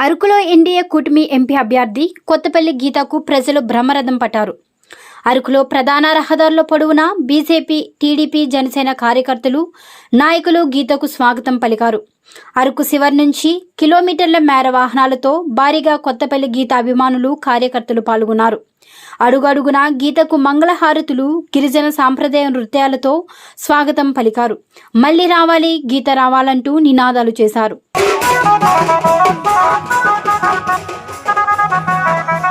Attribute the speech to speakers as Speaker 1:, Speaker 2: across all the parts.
Speaker 1: అరకులో ఎన్డీఏ కూటమి ఎంపీ అభ్యర్థి కొత్తపల్లి గీతకు ప్రజలు బ్రహ్మరథం పట్టారు. అరకులో ప్రధాన రహదారుల పొడవునా బీజేపీ టీడీపీ జనసేన కార్యకర్తలు నాయకులు గీతకు స్వాగతం పలికారు. అరకు శివర్ నుంచి కిలోమీటర్ల మేర వాహనాలతో భారీగా కొత్తపల్లి గీత అభిమానులు కార్యకర్తలు పాల్గొన్నారు. అడుగడుగున గీతకు మంగళహారతులు గిరిజన సాంప్రదాయ నృత్యాలతో స్వాగతం పలికారు. మళ్ళీ రావాలి గీత రావాలంటూ నినాదాలు చేశారు. Ha ha ha ha ha!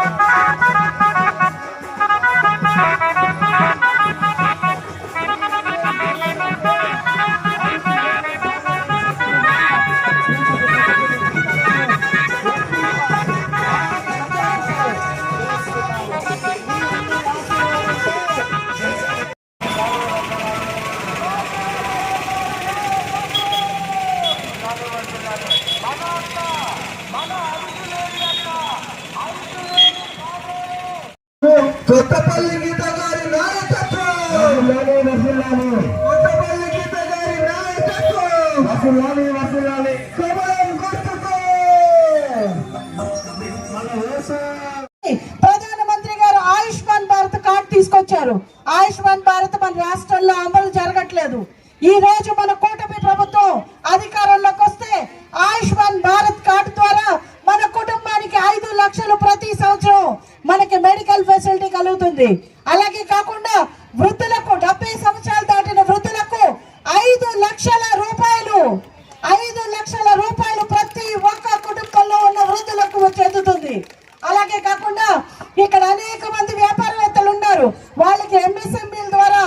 Speaker 2: Kothapalli గీత గారి నాయకత్వం! కొత్తపల్లి గీత గారి నాయకత్వం! కమలం గుర్తుకో!
Speaker 3: ప్రధానమంత్రి గారు ఆయుష్మాన్ భారత్ కార్డు తీసుకొచ్చారు. ఆయుష్మాన్ భారత్ మన రాష్ట్రంలో అమలు జరగట్లేదు. ఈ రోజు మన ఫెసిలిటీ అలాగే కాకుండా వృద్ధులకు డెబ్బై సంవత్సరాలు దాటిన వృద్ధులకు ఐదు లక్షల రూపాయలు ఐదు లక్షల రూపాయలు ప్రతి ఒక్క కుటుంబంలో ఉన్న వృద్ధులకు చెందుతుంది. అలాగే కాకుండా ఇక్కడ అనేక మంది వ్యాపారవేత్తలు ఉన్నారు. వాళ్ళకి ఎంఎస్ఎంఈల ద్వారా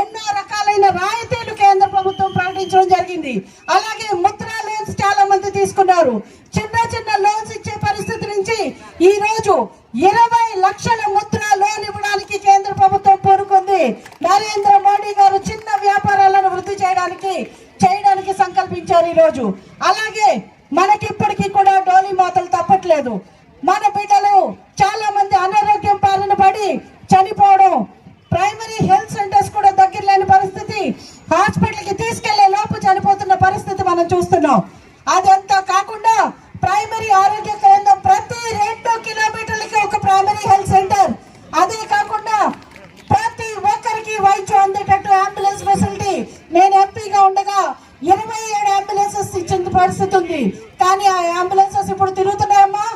Speaker 3: ఎన్నో రకాలైన రాయితీలు కేంద్ర ప్రభుత్వం ప్రకటించడం జరిగింది. అలాగే ముద్రా లోన్స్ చాలా మంది తీసుకున్నారు. చిన్న చిన్న లోన్స్ ఇచ్చే పరిస్థితి నుంచి ఈ రోజు ఇరవై లక్షల ముద్రా లోన్ నరేంద్ర మోడీ గారు చిన్న వ్యాపారాలను వృద్ధి చేయడానికి చేయడానికి సంకల్పించారు ఈ రోజు అలాగే మనకి ఇప్పటికీ కూడా డోలీ మాతలు తప్పట్లేదు. మన బిడ్డలు చాలా మంది అనారోగ్యం పాలన పడి చనిపోవడం ప్రైమరీ హెల్త్ సెంటర్స్ కూడా దగ్గర లేని పరిస్థితి హాస్పిటల్కి తీసుకెళ్ళే లోపు చనిపోతున్న పరిస్థితి మనం చూస్తున్నాం. అదంతా కాకుండా ప్రైమరీ ఆరోగ్య కేంద్రం ప్రతి రెండు కిలోమీటర్లకి ఒక ప్రైమరీ హెల్త్ సెంటర్ అదే కాకుండా ప్రతి ఒక్కరికి వైద్యం అందేటట్టు అంబులెన్స్ ఫెసిలిటీ నేను ఎంపీగా ఉండగా ఇరవై ఏడు అంబులెన్సెస్ ఇచ్చిన పరిస్థితి ఉంది కానీ ఆ అంబులెన్సెస్ ఇప్పుడు తిరుగుతున్నాయమ్మా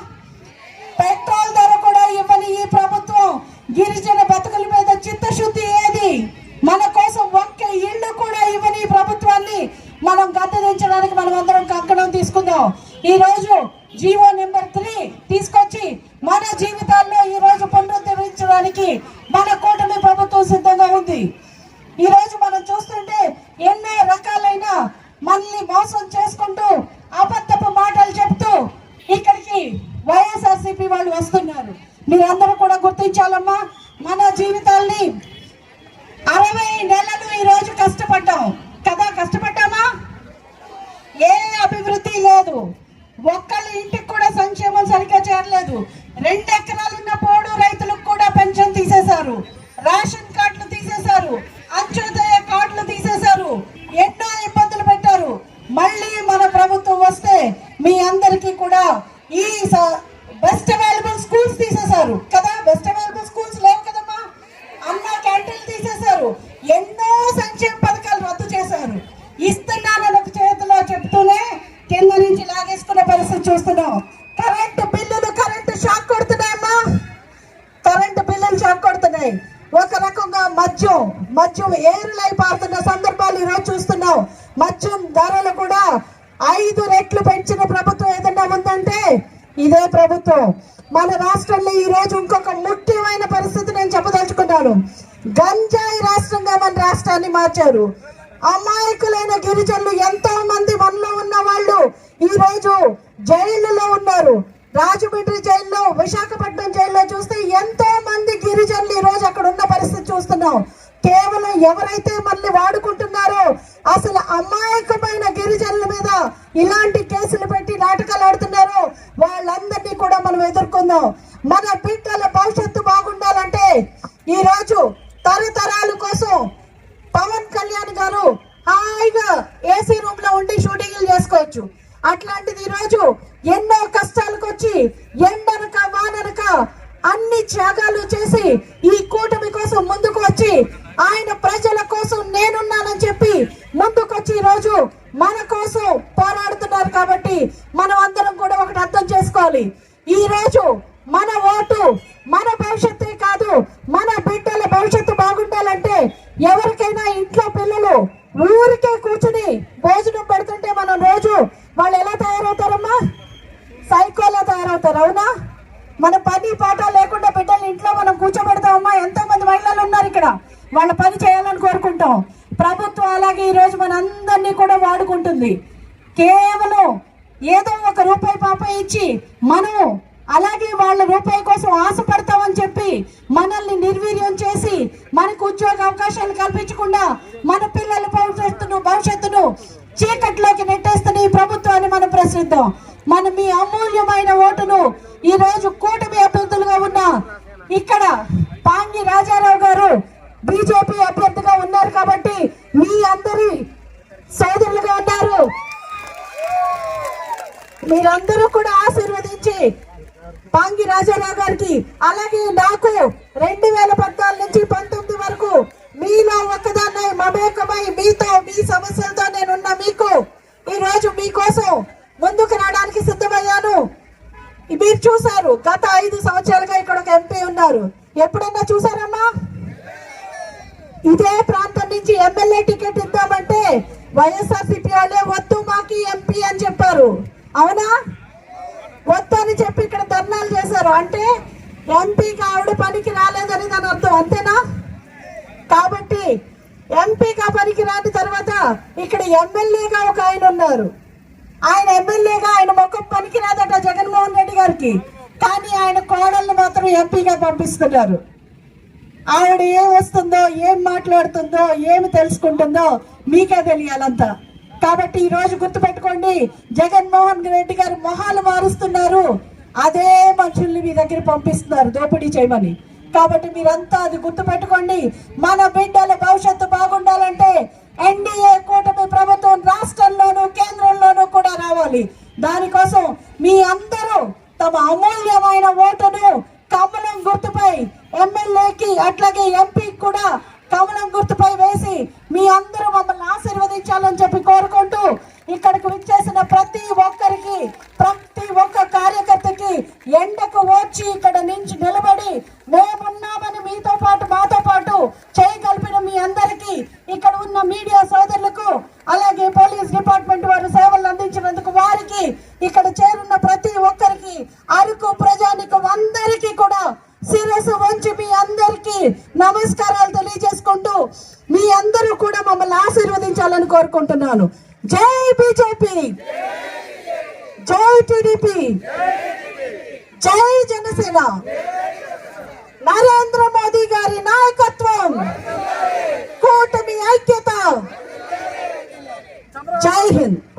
Speaker 3: పెట్రోల్ ధర కూడా ఇవ్వని ఈ ప్రభుత్వం గిరిజన బతుకుల మీద చిత్తశుద్ధి ఏది మన కోసం ఒక్క ఇల్లు కూడా ఇవ్వని ఈ ప్రభుత్వాన్ని మనం గద్దెదించడానికి మనం అందరం కంకణం తీసుకుందాం ఈ రోజు జీవో నెంబర్ త్రీ తీసుకొచ్చి మన జీవితాల్లో ఈ రోజు చేయడానికి మన కూటమి ప్రభుత్వం సిద్ధంగా ఉంది. ఈ రోజు మనం చూస్తుంటే ఎన్నో రకాలైన మనల్ని మోసం చేసుకుంటూ అబద్ధపు మాటలు చెప్తూ ఇక్కడికి వైఎస్ఆర్సీపీ వాళ్ళు వస్తున్నారు. మీరందరూ కూడా గుర్తించాలమ్మా మన జీవితాల్ని అరవై నెలలు ఈ రోజు కష్టపడ్డాం. కదా కష్టపడ్డామా? ఏ అభివృద్ధి లేదు. ఒక్కళ్ళ ఇంటికి కూడా సంక్షేమం సరిగ్గా చేరలేదు. రెండు ఎకరాలు ఉన్న పోడు రైతులు కూడా పెన్షన్ తీసేశారు. రేషన్ కార్డులు తీసేశారు. అంత్యోదయ కార్డులు తీసేశారు. ఎన్నో ఇబ్బందులు పెట్టారు. మళ్ళీ మన ప్రభుత్వం వస్తే మీ అందరికీ కూడా ఈ బెస్ట్ అవైలబుల్ స్కూల్స్ తీసేశారు. కదా? బెస్ట్ అవైలబుల్ స్కూల్స్ లేవు కదమ్మా? అన్న క్యాంటీన్లు తీసేశారు. ఎన్నో సంక్షేమ పథకాలు రద్దు చేశారు. ఇస్తున్నానని ఒక చేతిలో చెప్తూనే కింద నుంచి లాగేసుకునే పరిస్థితి చూస్తున్నాం. ఏరులై పారుతున్న సందర్భాలు ఈరోజు చూస్తున్నాం. మద్యం ధరలు కూడా ఐదు రెట్లు పెంచిన ప్రభుత్వం ఏదన్నా ఉందంటే ఇదే ప్రభుత్వం. మన రాష్ట్రంలో ఈ రోజు ఇంకొక ముఖ్యమైన పరిస్థితి నేను చెప్పదలుచుకున్నాను. గంజాయి రాష్ట్రంగా మన రాష్ట్రాన్ని మార్చారు. అమాయకులైన గిరిజనులు ఎంతో మంది మనలో ఉన్న వాళ్ళు ఈ రోజు జైళ్ళలో ఉన్నారు. రాజమండ్రి జైల్లో విశాఖపట్నం జైల్లో చూస్తే ఎంతో మంది గిరిజనులు ఈ రోజు అక్కడ ఉన్న పరిస్థితి చూస్తున్నాం. కేవలం ఎవరైతే మళ్ళీ వాడుకుంటున్నారో అసలు అమాయకమైన గిరిజనుల మీద ఇలాంటి కేసులు పెట్టి నాటకాలు ఆడుతున్నారో వాళ్ళందరినీ కూడా మనం ఎదుర్కొందాం. మన బిడ్డల భవిష్యత్తు బాగుండాలంటే ఈరోజు తరతరాల కోసం పవన్ కళ్యాణ్ గారు హాయిగా ఏసీ రూమ్లో ఉండి షూటింగ్లు చేసుకోవచ్చు. అట్లాంటిది ఈ రోజు ఎన్నో కష్టాలకు వచ్చి ఎండనక వాననక అన్ని త్యాగాలు చేసి ఈ కూటమి కోసం ముందుకు వచ్చి కోసం నేనున్నానని చెప్పి ముందుకొచ్చి ఈరోజు రోజు మన కోసం పోరాడుతున్నారు కాబట్టి మనం అందరం కూడా ఒకటి అర్థం చేసుకోవాలి. ఈ రోజు మన ఓటు మన భవిష్యత్తే కాదు మన బిడ్డల భవిష్యత్తు బాగుండాలంటే ఎవరికైనా ఇంట్లో పిల్లలు ఊరికే కూర్చుని భోజనం పెడుతుంటే మనం రోజు వాళ్ళు ఎలా తయారవుతారమ్మా? సైకోలా తయారవుతారు అవునా? మన పని పాట లేకుండా బిడ్డలు ఇంట్లో మనం కూర్చోబెడతామమ్మా. ఎంతో మంది మహిళలు ఉన్నారు ఇక్కడ. వాళ్ళ పని చేయాలని కోరుకుంటాం. ప్రభుత్వం అలాగే ఈరోజు మన అందరినీ కూడా వాడుకుంటుంది. కేవలం ఏదో ఒక రూపాయి పాప ఇచ్చి మనం అలాగే వాళ్ళ రూపాయి కోసం ఆశపడతామని చెప్పి మనల్ని నిర్వీర్యం చేసి మనకు ఉద్యోగ అవకాశాలు కల్పించకుండా మన పిల్లల భవిష్యత్తును భవిష్యత్తును చీకట్లోకి నెట్టేస్తున్న ఈ ప్రభుత్వాన్ని మనం ప్రశ్నిద్దాం. మన మీ అమూల్యమైన ఓటును ఈ రోజు కూటమి అభ్యర్థులుగా ఉన్న ఇక్కడ పాంగి రాజారావు గారు బీజేపీ అభ్యర్థిగా ఉన్నారు కాబట్టి మీ అందరి సోదరులుగా ఉన్నారు. మీరందరూ కూడా ఆశీర్వదించి పాంగి రాజారావు గారికి అలాగే నాకు రెండు వేల పద్నాలుగు నుంచి పంతొమ్మిది వరకు మీలో ఒకదాన్ని మమేకమై మీతో మీ సమస్యలతో నేనున్న మీకు. ఈ రోజు మీకోసం ముందుకు రావడానికి సిద్ధమయ్యాను. మీరు చూసారు గత ఐదు సంవత్సరాలుగా ఇక్కడ ఒక ఎంపీ ఉన్నారు. ఎప్పుడన్నా చూసారమ్మా ఇదే ప్రాంతం నుంచి ఎమ్మెల్యే టికెట్ ఇద్దామంటే వైఎస్ఆర్సీపీ వాళ్ళే వద్దు మాకి ఎంపీ అని చెప్పారు. అవునా? వద్దు అని చెప్పి ఇక్కడ ధర్నాలు చేశారు. అంటే ఎంపీకి ఆవిడ పనికి రాలేదని దాని అర్థం అంతేనా? కాబట్టి ఎంపీగా పనికి రాని తర్వాత ఇక్కడ ఎమ్మెల్యేగా ఒక ఆయన ఉన్నారు. ఆయన ఎమ్మెల్యేగా ఆయన ముఖం పనికి రాదట జగన్మోహన్ రెడ్డి గారికి. కానీ ఆయన కోడల్ని మాత్రం ఎంపీగా పంపిస్తున్నారు. ఆవిడ ఏం వస్తుందో ఏం మాట్లాడుతుందో ఏమి తెలుసుకుంటుందో మీకే తెలియాలంతా. కాబట్టి ఈ రోజు గుర్తుపెట్టుకోండి జగన్మోహన్ రెడ్డి గారు మొహాలు మారుస్తున్నారు. అదే మనుషుల్ని మీ దగ్గర పంపిస్తున్నారు దోపిడీ చేయమని. కాబట్టి మీరంతా అది గుర్తుపెట్టుకోండి మన బిడ్డల భవిష్యత్తు బాగుండాలంటే ఎన్డీఏ కూటమి ప్రభుత్వం రాష్ట్రంలోనూ కేంద్రంలోనూ కూడా రావాలి దానికోసం మీ అందరూ తమ అమూల్యమైన ఓటును కమలం గుర్తుపై ఎమ్మెల్యేకి అట్లాగే ఎంపీకి కూడా కమలం గుర్తుపై వేసి మీ అందరూ మమ్మల్ని ఆశీర్వదించాలని చెప్పి కోరుకుంటూ ఇక్కడికి విచ్చేసిన ప్రతి ఒక్కరికి ప్రతి ఒక్క కార్యకర్తకి ఎండకు వచ్చి ఇక్కడ నుంచి నిలబడి మేమున్నామని మీతో పాటు మాతో పాటు చేయగలిపిన మీ అందరికీ ఇక్కడ ఉన్న మీడియా సోదరులకు అలాగే పోలీస్ డిపార్ట్మెంట్ వారు సేవలు అందించినందుకు వారికి ఇక్కడ చేరున్న ప్రతి ఒక్కరికి అరకు ప్రజానికం అందరికీ కూడా శిరస్సు వంచి మీ అందరికీ నమస్కారాలు తెలియజేసుకుంటూ మీ అందరూ కూడా మమ్మల్ని ఆశీర్వదించాలని కోరుకుంటున్నాను జై బీజేపీ. జై టిడిపి. జై జనసేన. నరేంద్ర మోదీ గారి నాయకత్వం. కూటమి ఐక్యత. జై హింద్.